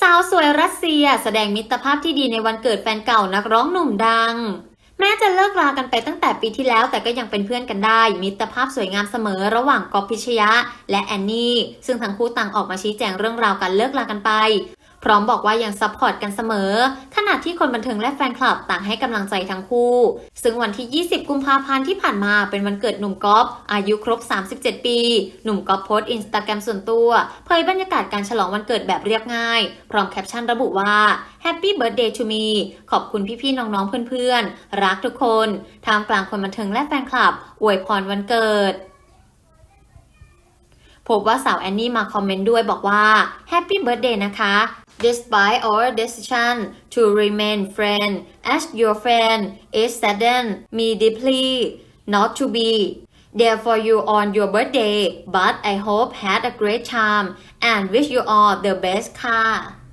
สาวสวยรัสเซียแสดงมิตรภาพที่ดีในวันเกิดแฟนเก่านักร้องหนุ่มดัง แม้จะเลิกรากันไปตั้งแต่ปีที่แล้วแต่ก็ยังเป็นเพื่อนกันได้ มิตรภาพสวยงามเสมอระหว่างกอบพิชยะ และแอนนี่ ซึ่งทั้งคู่ต่างออกมาชี้แจงเรื่องราวการเลิกรากันไป พร้อมบอกว่ายังซัพพอร์ตกันเสมอ ขณะที่คนบันเทิงและแฟนคลับต่างให้กำลังใจทั้งคู่ ซึ่งวันที่ 20 กุมภาพันธ์ที่ผ่านมาเป็นวันเกิดหนุ่มก๊อฟอายุครบ 37 ปี หนุ่มก๊อฟโพสต์อินสตาแกรมส่วนตัว เผยบรรยากาศการฉลองวันเกิดแบบเรียบง่าย พร้อมแคปชั่นระบุว่า Happy Birthday to me ขอบคุณพี่ๆน้องๆเพื่อนๆ รักทุกคนท่ามกลางคนบันเทิงและแฟนคลับ อวยพรวันเกิดพบว่าสาวแอนนี่มาคอมเมนต์ด้วยบอกว่า Happy Birthday นะคะ Despite our decision to remain friends, as your friend it saddened me deeply not to be. There for you on your birthday but I hope had a great time and wish you all the best ค่ะ